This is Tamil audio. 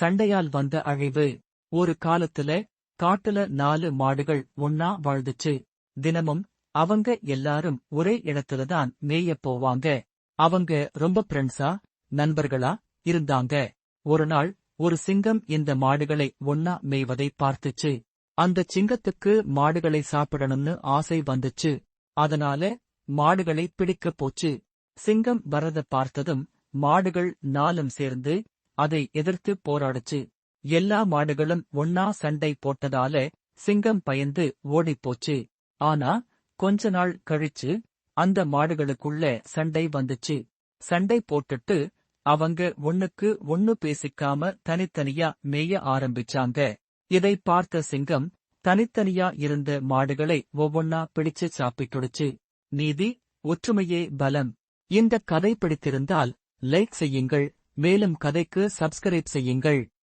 சண்டையால் வந்த அழிவு. ஒரு காலத்துல காட்டுல நாலு மாடுகள் ஒன்னா வாழ்ந்துச்சு. தினமும் அவங்க எல்லாரும் ஒரே இடத்துல தான் மேய போவாங்க. அவங்க ரொம்ப ஃப்ரெண்ட்ஸா நண்பர்களா இருந்தாங்க. ஒரு நாள் ஒரு சிங்கம் இந்த மாடுகளை ஒன்னா மேய்வதை பார்த்துச்சு. அந்த சிங்கத்துக்கு மாடுகளை சாப்பிடணும்னு ஆசை வந்துச்சு. அதனால மாடுகளை பிடிக்கப் போச்சு. சிங்கம் வரத பார்த்ததும் மாடுகள் நாலும் சேர்ந்து அதை எதிர்த்து போராடுச்சு. எல்லா மாடுகளும் ஒன்னா சண்டை போட்டதால சிங்கம் பயந்து ஓடிப்போச்சு. ஆனா கொஞ்ச நாள் கழிச்சு அந்த மாடுகளுக்குள்ள சண்டை வந்துச்சு. சண்டை போட்டுட்டு அவங்க ஒண்ணுக்கு ஒண்ணு பேசிக்காம தனித்தனியா மேய ஆரம்பிச்சாங்க. இதை பார்த்த சிங்கம் தனித்தனியா இருந்த மாடுகளை ஒவ்வொன்னா பிடிச்சு சாப்பிட்டுடுச்சு. நீதி ஒற்றுமையே பலம். இந்த கதை பிடித்திருந்தால் லைக் செய்யுங்கள் மேலும் கதைக்கு சப்ஸ்கிரைப் செய்யுங்கள்.